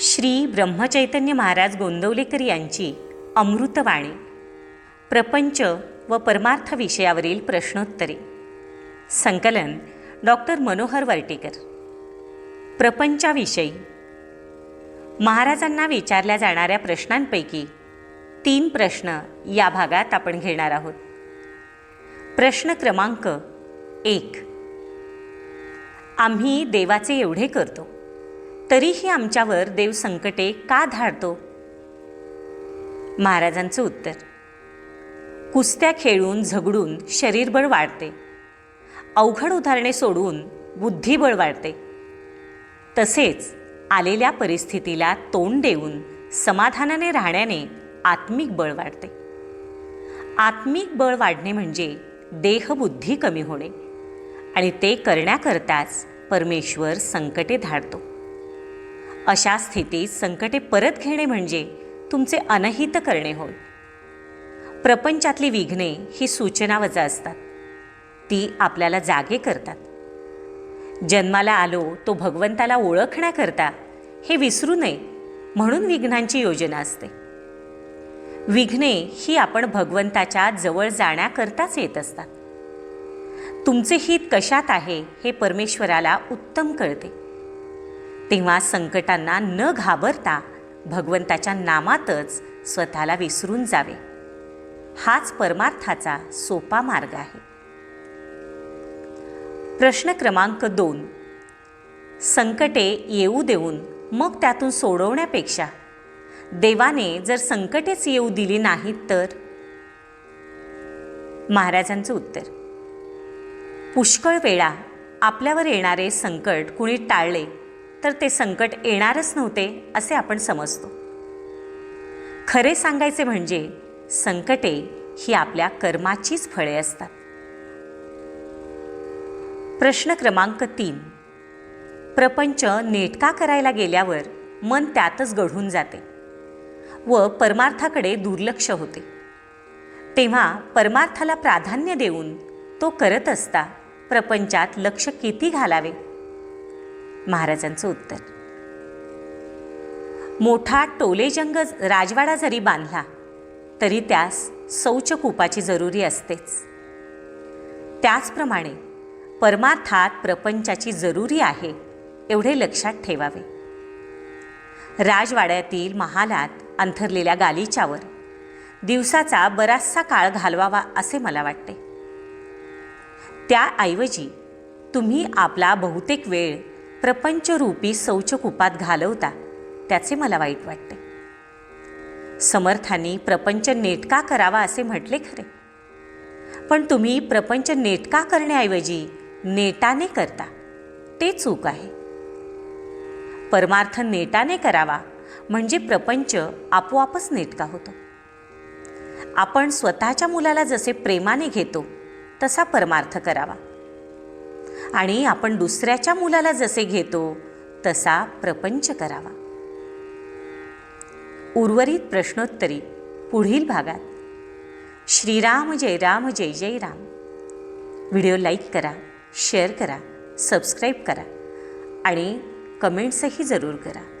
श्री ब्रह्मचैतन्य महाराज गोंदवलेकर यांची अमृतवाणी. प्रपंच व परमार्थ विषयावरील प्रश्नोत्तरे. संकलन डॉक्टर मनोहर वर्टेकर. प्रपंचाविषयी. महाराजांना विचारल्या जाणाऱ्या प्रश्नांपैकी तीन प्रश्न या भागात आपण घेणार आहोत. प्रश्न क्रमांक एक. आम्ही देवाचे एवढे करतो. तरीही आमच्यावर देव संकटे का धाडतो? महाराजांचं उत्तर. कुस्त्या खेळून झगडून शरीरबळ वाढते. अवघड उदाहरणे सोडून बुद्धिबळ वाढते. तसेच आलेल्या परिस्थितीला तोंड देऊन समाधानाने राहण्याने आत्मिक बळ वाढते. आत्मिक बळ वाढणे म्हणजे देहबुद्धी कमी होणे आणि ते करण्याकरताच परमेश्वर संकटे धाडतो. अशा स्थितीत संकटे परत घेणे म्हणजे तुमचे अनहित करणे होय. प्रपंचातली विघ्ने ही सूचनावजा असतात. ती आपल्याला जागे करतात. जन्माला आलो तो भगवंताला ओळखण्याकरता हे विसरू नये म्हणून विघ्नांची योजना असते. विघ्ने ही आपण भगवंताच्या जवळ जाण्याकरताच येत असतात. तुमचे हित कशात आहे हे परमेश्वराला उत्तम कळते. तेव्हा संकटांना न घाबरता भगवंताच्या नामातच स्वतःला विसरून जावे. हाच परमार्थाचा सोपा मार्ग आहे. प्रश्न क्रमांक दोन. संकटे येऊ देऊन मग त्यातून सोडवण्यापेक्षा देवाने जर संकटेच येऊ दिली नाहीत तर? महाराजांचं उत्तर. पुष्कळ वेळा आपल्यावर येणारे संकट कुणी टाळले तर ते संकट येणारच नव्हते असे आपण समजतो. खरे सांगायचे म्हणजे संकटे ही आपल्या कर्माचीच फळे असतात. प्रश्न क्रमांक तीन. प्रपंच नेटका करायला गेल्यावर मन त्यातच गढून जाते व परमार्थाकडे दुर्लक्ष होते. तेव्हा परमार्थाला प्राधान्य देऊन तो करत असता प्रपंचात लक्ष किती घालावे? महाराजांचं उत्तर. मोठा टोलेजंग राजवाडा जरी बांधला तरी त्यास शौचकूपाची जरुरी असतेच. त्याचप्रमाणे परमार्थात प्रपंचाची जरुरी आहे एवढे लक्षात ठेवावे. राजवाड्यातील महालात अंथरलेल्या गालिच्यावर दिवसाचा बराचसा काळ घालवावा असे मला वाटते. त्याऐवजी तुम्ही आपला बहुतेक वेळ प्रपंचरूपी शौचकूपात घालवता त्याचे मला वाईट वाटते. समर्थांनी प्रपंच नेटका करावा असे म्हटले खरे. पण तुम्ही प्रपंच नेटका करण्याऐवजी नेटाने करता ते चूक आहे. परमार्थ नेटाने करावा म्हणजे प्रपंच आपोआपच नेटका होतो. आपण स्वतःच्या मुलाला जसे प्रेमाने घेतो तसा परमार्थ करावा. आणि आपण दुसऱ्याच्या मुलाला जसे घेतो तसा प्रपंच करावा. उर्वरित प्रश्नोत्तरी पुढील भागात. श्रीराम जय राम जय जय राम. व्हिडिओ लाईक करा शेअर करा सबस्क्राईब करा आणि कमेंट्सही जरूर करा.